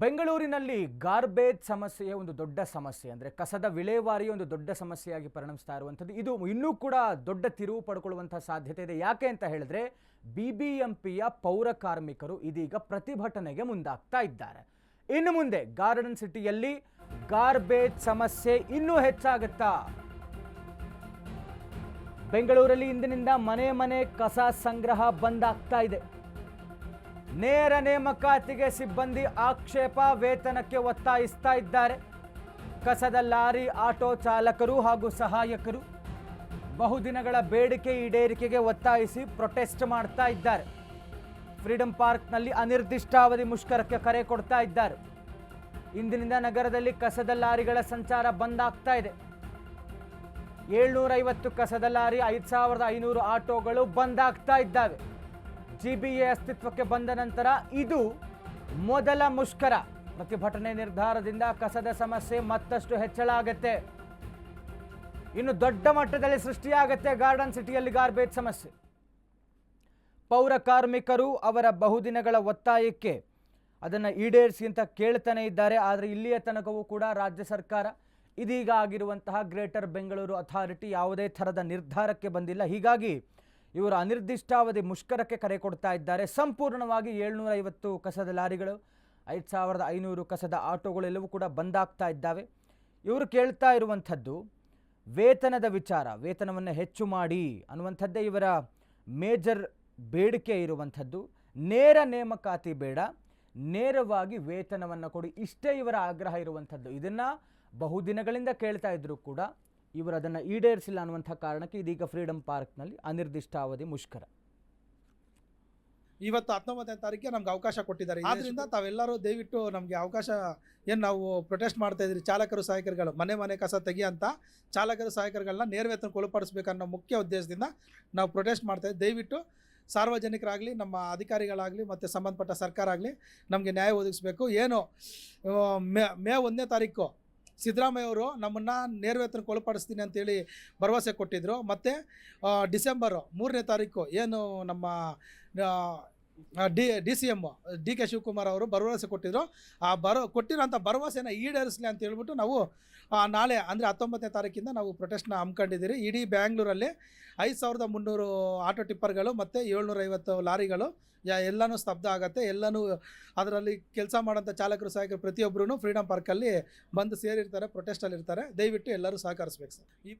ಬೆಂಗಳೂರಿನಲ್ಲಿ ಗಾರ್ಬೇಜ್ ಸಮಸ್ಯೆಯ ಒಂದು ದೊಡ್ಡ ಸಮಸ್ಯೆ ಅಂದರೆ ಕಸದ ವಿಲೇವಾರಿ ಒಂದು ದೊಡ್ಡ ಸಮಸ್ಯೆಯಾಗಿ ಪರಿಣಮಿಸ್ತಾ ಇರುವಂಥದ್ದು. ಇದು ಇನ್ನೂ ಕೂಡ ದೊಡ್ಡ ತಿರುವು ಪಡ್ಕೊಳ್ಳುವಂಥ ಸಾಧ್ಯತೆ ಇದೆ. ಯಾಕೆ ಅಂತ ಹೇಳಿದ್ರೆ ಬಿ ಬಿ ಎಂ ಪೌರ ಕಾರ್ಮಿಕರು ಇದೀಗ ಪ್ರತಿಭಟನೆಗೆ ಮುಂದಾಗ್ತಾ ಇದ್ದಾರೆ. ಇನ್ನು ಮುಂದೆ ಗಾರ್ಡನ್ ಸಿಟಿಯಲ್ಲಿ ಗಾರ್ಬೇಜ್ ಸಮಸ್ಯೆ ಇನ್ನೂ ಹೆಚ್ಚಾಗುತ್ತಾ? ಬೆಂಗಳೂರಲ್ಲಿ ಇಂದಿನಿಂದ ಮನೆ ಮನೆ ಕಸ ಸಂಗ್ರಹ ಬಂದಾಗ್ತಾ ಇದೆ. ನೇರ ನೇಮಕಾತಿಗೆ ಸಿಬ್ಬಂದಿ ಆಕ್ಷೇಪ ವೇತನಕ್ಕೆ ಒತ್ತಾಯಿಸ್ತಾ ಇದ್ದಾರೆ. ಕಸದ ಲಾರಿ, ಆಟೋ ಚಾಲಕರು ಹಾಗೂ ಸಹಾಯಕರು ಬಹುದಿನಗಳ ಬೇಡಿಕೆ ಈಡೇರಿಕೆಗೆ ಒತ್ತಾಯಿಸಿ ಪ್ರೊಟೆಸ್ಟ್ ಮಾಡ್ತಾ ಇದ್ದಾರೆ. ಫ್ರೀಡಂ ಪಾರ್ಕ್ನಲ್ಲಿ ಅನಿರ್ದಿಷ್ಟಾವಧಿ ಮುಷ್ಕರಕ್ಕೆ ಕರೆ ಕೊಡ್ತಾ ಇದ್ದಾರೆ. ಇಂದಿನಿಂದ ನಗರದಲ್ಲಿ ಕಸದ ಲಾರಿಗಳ ಸಂಚಾರ ಬಂದ್ ಆಗ್ತಾ ಇದೆ. ಏಳ್ನೂರೈವತ್ತು ಕಸದ ಲಾರಿ, ಐದು ಸಾವಿರದ ಐನೂರು ಆಟೋಗಳು ಬಂದ್ ಆಗ್ತಾ ಇದ್ದಾವೆ. ಜಿ ಬಿ ಎ ಅಸ್ತಿತ್ವಕ್ಕೆ ಬಂದ ನಂತರ ಇದು ಮೊದಲ ಮುಷ್ಕರ. ಪ್ರತಿಭಟನೆ ನಿರ್ಧಾರದಿಂದ ಕಸದ ಸಮಸ್ಯೆ ಮತ್ತಷ್ಟು ಹೆಚ್ಚಳ ಆಗತ್ತೆ. ಇನ್ನು ದೊಡ್ಡ ಮಟ್ಟದಲ್ಲಿ ಸೃಷ್ಟಿಯಾಗತ್ತೆ ಗಾರ್ಡನ್ ಸಿಟಿಯಲ್ಲಿ ಗಾರ್ಬೇಜ್ ಸಮಸ್ಯೆ. ಪೌರ ಕಾರ್ಮಿಕರು ಅವರ ಬಹುದಿನಗಳ ಒತ್ತಾಯಕ್ಕೆ ಅದನ್ನು ಈಡೇರಿಸಿ ಅಂತ ಕೇಳ್ತಾನೆ ಇದ್ದಾರೆ. ಆದರೆ ಇಲ್ಲಿಯ ತನಕವೂ ಕೂಡ ರಾಜ್ಯ ಸರ್ಕಾರ ಇದೀಗ ಆಗಿರುವಂತಹ ಗ್ರೇಟರ್ ಬೆಂಗಳೂರು ಅಥಾರಿಟಿ ಯಾವುದೇ ಥರದ ನಿರ್ಧಾರಕ್ಕೆ ಬಂದಿಲ್ಲ. ಹೀಗಾಗಿ ಇವರು ಅನಿರ್ದಿಷ್ಟಾವಧಿ ಮುಷ್ಕರಕ್ಕೆ ಕರೆ ಕೊಡ್ತಾ ಇದ್ದಾರೆ. ಸಂಪೂರ್ಣವಾಗಿ ಏಳ್ನೂರ ಐವತ್ತು ಕಸದ ಲಾರಿಗಳು, ಐದು ಸಾವಿರದ ಐನೂರು ಕಸದ ಆಟೋಗಳೆಲ್ಲವೂ ಕೂಡ ಬಂದಾಗ್ತಾ ಇದ್ದಾವೆ. ಇವರು ಕೇಳ್ತಾ ಇರುವಂಥದ್ದು, ವೇತನದ ವಿಚಾರ, ವೇತನವನ್ನು ಹೆಚ್ಚು ಮಾಡಿ ಅನ್ನುವಂಥದ್ದೇ ಇವರ ಮೇಜರ್ ಬೇಡಿಕೆ ಇರುವಂಥದ್ದು. ನೇರ ನೇಮಕಾತಿ ಬೇಡ, ನೇರವಾಗಿ ವೇತನವನ್ನು ಕೊಡಿ, ಇಷ್ಟೇ ಇವರ ಆಗ್ರಹ ಇರುವಂಥದ್ದು. ಇದನ್ನು ಬಹುದಿನಗಳಿಂದ ಕೇಳ್ತಾ ಇದ್ದರೂ ಕೂಡ ಇವರು ಅದನ್ನು ಈಡೇರಿಸಿಲ್ಲ ಅನ್ನುವಂಥ ಕಾರಣಕ್ಕೆ ಇದೀಗ ಫ್ರೀಡಂ ಪಾರ್ಕ್ನಲ್ಲಿ ಅನಿರ್ದಿಷ್ಟಾವಧಿ ಮುಷ್ಕರ. ಇವತ್ತು ಹತ್ತೊಂಬತ್ತನೇ ತಾರೀಕಿಗೆ ನಮ್ಗೆ ಅವಕಾಶ ಕೊಟ್ಟಿದ್ದಾರೆ. ಆದ್ರಿಂದ ತಾವೆಲ್ಲರೂ ದಯವಿಟ್ಟು ನಮಗೆ ಅವಕಾಶ ಏನು ನಾವು ಪ್ರೊಟೆಸ್ಟ್ ಮಾಡ್ತಾ ಇದ್ರಿ ಚಾಲಕರು ಸಹಾಯಕರುಗಳು ಮನೆ ಮನೆ ಕಸ ತೆಗಿ ಅಂತ ಚಾಲಕರು ಸಹಾಯಕರುಗಳನ್ನ ನೇರ ವೇತನ ಒಳಪಡಿಸ್ಬೇಕನ್ನೋ ಮುಖ್ಯ ಉದ್ದೇಶದಿಂದ ನಾವು ಪ್ರೊಟೆಸ್ಟ್ ಮಾಡ್ತಾ ಇದ್ದೀವಿ. ದಯವಿಟ್ಟು ಸಾರ್ವಜನಿಕರಾಗಲಿ ನಮ್ಮ ಅಧಿಕಾರಿಗಳಾಗಲಿ ಮತ್ತು ಸಂಬಂಧಪಟ್ಟ ಸರ್ಕಾರ ಆಗಲಿ ನಮಗೆ ನ್ಯಾಯ ಒದಗಿಸ್ಬೇಕು. ಏನು ಮೇ ಮೇ ಒಂದನೇ ತಾರೀಕು ಸಿದ್ದರಾಮಯ್ಯ ಅವರು ನಮ್ಮನ್ನು ನೇರ ವೇತನಕ್ಕೆ ಒಳಪಡಿಸ್ತೀನಿ ಅಂತೇಳಿ ಭರವಸೆ ಕೊಟ್ಟಿದ್ದರು ಮತ್ತು ಡಿಸೆಂಬರು ಮೂರನೇ ತಾರೀಕು ಏನು ನಮ್ಮ D D C M D K Shivakumar ಅವರು ಭರವಸೆ ಕೊಟ್ಟಿದ್ರು. ಆ ಭರ ಕೊಟ್ಟಿರೋಂಥ ಭರವಸೆನ ಈಡೇರಿಸಲಿ ಅಂತ ಹೇಳ್ಬಿಟ್ಟು ನಾವು ನಾಳೆ ಅಂದರೆ ಹತ್ತೊಂಬತ್ತನೇ ತಾರೀಕಿಂದ ನಾವು ಪ್ರೊಟೆಸ್ಟ್ನ ಹಮ್ಮಿಕೊಂಡಿದ್ದೀರಿ ಇಡೀ ಬ್ಯಾಂಗ್ಳೂರಲ್ಲಿ ಐದು ಸಾವಿರದ ಮುನ್ನೂರು ಆಟೋ ಟಿಪ್ಪರ್ಗಳು ಮತ್ತು ಏಳ್ನೂರೈವತ್ತು ಲಾರಿಗಳು ಎಲ್ಲನೂ ಸ್ತಬ್ಧ ಆಗುತ್ತೆ. ಎಲ್ಲನೂ ಅದರಲ್ಲಿ ಕೆಲಸ ಮಾಡೋಂಥ ಚಾಲಕರು ಸಹಾಯಕರು ಪ್ರತಿಯೊಬ್ಬರೂ ಫ್ರೀಡಮ್ ಪಾರ್ಕಲ್ಲಿ ಬಂದು ಸೇರಿರ್ತಾರೆ ಪ್ರೊಟೆಸ್ಟಲ್ಲಿರ್ತಾರೆ ದಯವಿಟ್ಟು ಎಲ್ಲರೂ ಸಹಕರಿಸ್ಬೇಕು ಸರ್. ಈ